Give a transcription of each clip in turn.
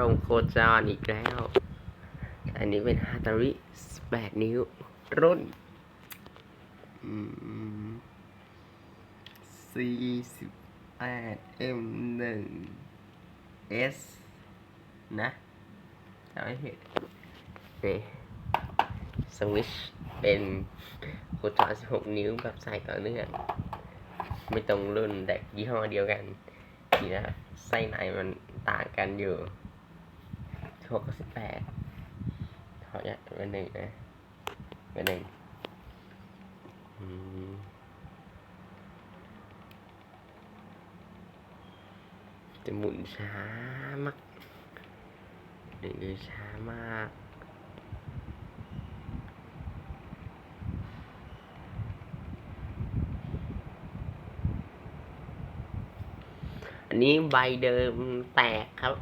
รงโคจรอีกแล้ว อันนี้เป็นฮาตาริ18นิ้ว รุ่นอืม48 M1 S นะจำไม่ผิดนี่สวิชเป็นโคจร16นิ้วแบบใส่ต่อเนื่องไม่ตรงรุ่นแต่ยี่ห้อเดียวกันทีนะไส้ในมันต่างกันอยู่ หกกับสิบแปดถอดเนี่ยเป็นหนึ่งนะเป็นหนึ่งจะหมุนช้ามากหนึ่งช้ามากอันนี้ใบเดิมแตกครับ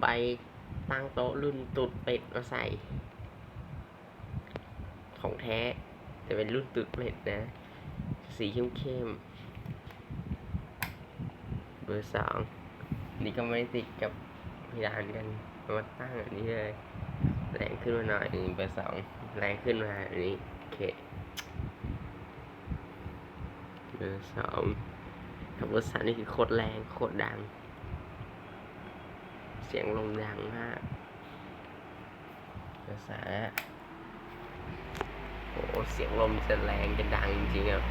ใบตั้งโต๊ะรุ่นตุดเป็ดมาใส่ ของแท้แต่เป็นรุ่นตุดเป็ดนะ สีเข้มเข้มๆเบอร์สองนี่ก็ไม่ติดกับพิดานกันเอามาตั้งอันนี้เลยแรงขึ้นมาหน่อยหนึ่งเบอร์สองแรงขึ้นมาอันนี้โอเคเบอร์สองขับรถสันนี่คือโคตรแรงโคตรดัง เสียงลมดังมากภาษาโอ้เสียงลมจะแรงจะดังจริงๆครับ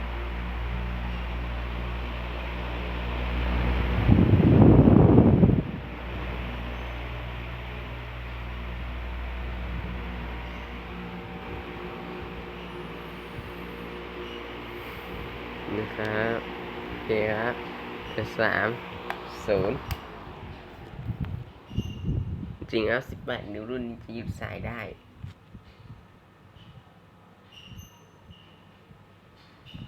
นะครับโอเคครับสามศูนย์ จริงแล้ว18 นิ้วรุ่นนี้จะหยุดสายได้